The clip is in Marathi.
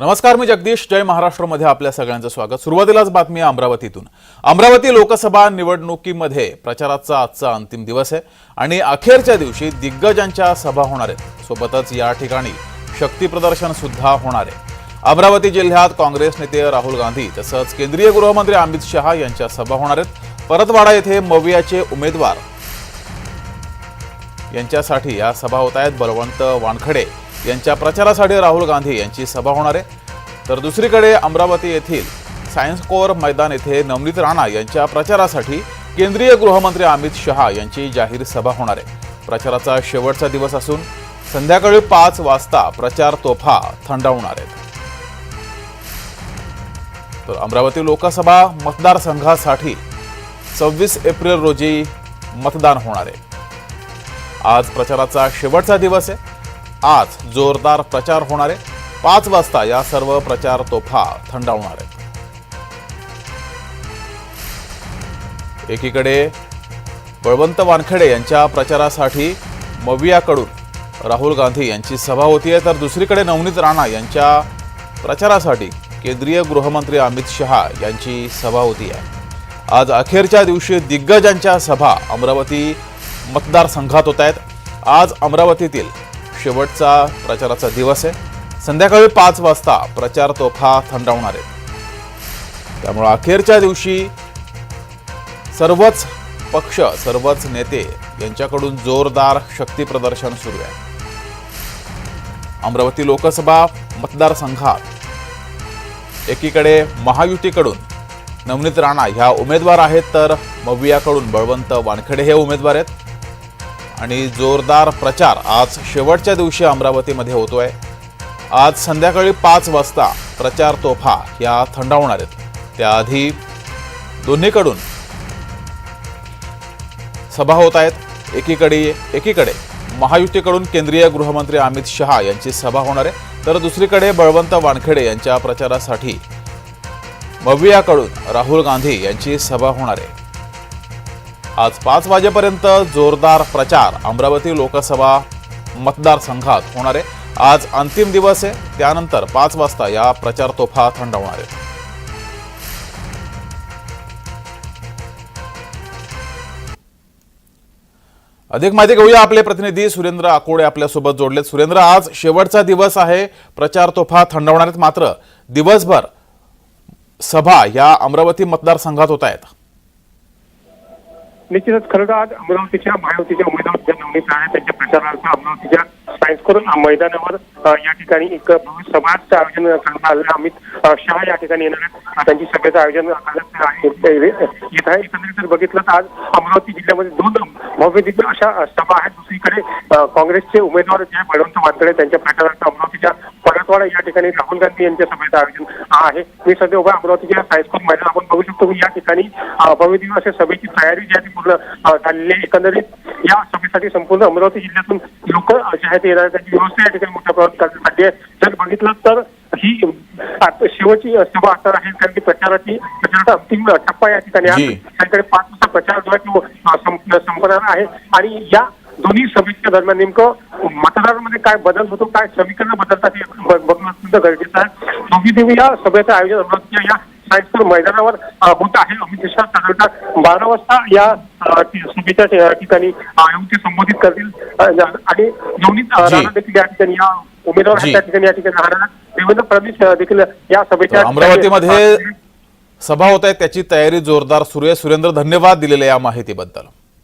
नमस्कार मी जगदीश. जय महाराष्ट्रमध्ये आपल्या सगळ्यांचं स्वागत. सुरुवातीलाच बातमी अमरावतीतून. अमरावती लोकसभा निवडणुकीमध्ये प्रचाराचा आजचा अंतिम दिवस आहे आणि अखेरच्या दिवशी दिग्गजांच्या सभा होणार आहेत. सोबतच या ठिकाणी शक्ती प्रदर्शन सुद्धा होणार आहे. अमरावती जिल्ह्यात काँग्रेस नेते राहुल गांधी तसंच केंद्रीय गृहमंत्री अमित शहा यांच्या सभा होणार आहेत. परतवाडा येथे मवियाचे उमेदवार यांच्यासाठी या सभा होत आहेत. बलवंत वानखडे यांच्या प्रचारासाठी राहुल गांधी यांची सभा होणार आहे. तर दुसरीकडे अमरावती येथील सायन्स कोअर मैदान येथे नवनीत राणा यांच्या प्रचारासाठी केंद्रीय गृहमंत्री अमित शहा यांची जाहीर सभा होणार आहे. प्रचाराचा शेवटचा दिवस असून संध्याकाळी पाच वाजता प्रचार तोफा थंडावणार आहेत तर अमरावती लोकसभा मतदारसंघासाठी सव्वीस एप्रिल रोजी मतदान होणार आहे. आज प्रचाराचा शेवटचा दिवस आहे. आज जोरदार प्रचार होणार आहे. पाच वाजता या सर्व प्रचार तोफा थंडावणार आहेत. एकीकडे बळवंत वानखेडे यांच्या प्रचारासाठी मवियाकडून राहुल गांधी यांची सभा आहे तर दुसरीकडे नवनीत राणा यांच्या प्रचारासाठी केंद्रीय गृहमंत्री अमित शहा यांची सभा होती आहे आज अखेरच्या दिवशी दिग्गजांच्या सभा अमरावती मतदारसंघात होत आहेत आज अमरावतीतील शेवटचा प्रचाराचा दिवस आहे. संध्याकाळी पाच वाजता प्रचार तोफा थंडावणार आहेत त्यामुळे अखेरच्या दिवशी सर्वच पक्ष सर्वच नेते यांच्याकडून जोरदार शक्ती प्रदर्शन सुरू आहे. अमरावती लोकसभा मतदारसंघात एकीकडे महायुतीकडून नवनीत राणा ह्या उमेदवार आहेत तर मवियाकडून बळवंत वानखेडे हे उमेदवार आहेत. आणि जोरदार प्रचार आज शेवटच्या दिवशी अमरावतीमध्ये होतोय. आज संध्याकाळी पाच वाजता प्रचार तोफा या थंडावणार आहेत. त्याआधी दोन्हीकडून सभा होत आहेत. एकीकडे एकीकडे महायुतीकडून केंद्रीय गृहमंत्री अमित शहा यांची सभा होणार आहे. तर दुसरीकडे बळवंत वानखेडे यांच्या प्रचारासाठी मवियाकडून राहुल गांधी यांची सभा होणार आहे. आज पाच वाजेपर्यंत जोरदार प्रचार अमरावती लोकसभा मतदारसंघात होणार आहे. आज अंतिम दिवस आहे. त्यानंतर पाच वाजता या प्रचार तोफा थंडवणार आहेत अधिक माहिती घेऊया आपले प्रतिनिधी. सुरेंद्र आकोडे आपल्यासोबत जोडलेत. सुरेंद्र आज शेवटचा दिवस आहे. प्रचार तोफा थंडवणार आहेत. मात्र दिवसभर सभा या अमरावती मतदारसंघात होत आहेत. निश्चितच खरं तर आज अमरावतीच्या महायुतीच्या उमेदवार ज्या नवनीत राणे त्यांच्या प्रचारार्थ अमरावतीच्या सायन्स करून मैदानावर या ठिकाणी एक भव्य सभाचं आयोजन करण्यात आलं अमित शहा या ठिकाणी येणार आहेत. त्यांची सभेचं आयोजन करण्यात येत आहे. एकंदरीत जर बघितलं तर आज अमरावती जिल्ह्यामध्ये दोन भव्य दिव्य अशा सभा आहेत. दुसरीकडे काँग्रेसचे उमेदवार जे बळवंत वानकडे त्यांच्या प्रचारार्थ अमरावतीच्या परतवाडा या ठिकाणी राहुल गांधी यांच्या सभेचं आयोजन आहे. मी सध्या उभा अमरावतीच्या सायन्स मैदान आपण की या ठिकाणी भव्य दिव्य अशा सभेची तयारी जी आहे ती पूर्ण झालेली आहे. एकंदरीत या सभेसाठी संपूर्ण अमरावती जिल्ह्यातून लोक जे आहेत ते येणार. त्यांची व्यवस्था या ठिकाणी मोठ्या प्रमाणात करण्यात आली आहे. जर बघितलं तर ही शेवटची सभा असणार आहे कारण की प्रचाराची प्रचाराचा अंतिम टप्पा या ठिकाणी आहे. सायंकाळी पाच वाजता प्रचार जो आहे तो संपणार आहे. आणि या दोन्ही सभेच्या दरम्यान नेमकं मतदारांमध्ये काय बदल होतो काय समीकरण बदलतात हे बघणं अत्यंत गरजेचं आहे. दोघी देवी या सभेचं आयोजन अमरावतीच्या या सायन्सपूर मैदानावर होत आहे. अमित शहा साधारणतः बारा वाजता या सभेच्या ठिकाणी ते संबोधित करतील. आणि दोन्ही. राणा देखील या ठिकाणी या उमेदवार त्या ठिकाणी या ठिकाणी राहणार. देवेंद्र फडणवीस देखील या सभेच्या अमरावतीमध्ये सभा होत आहे. त्याची तयारी जोरदार सुरू आहे. सुरेंद्र धन्यवाद दिलेल्या या माहितीबद्दल.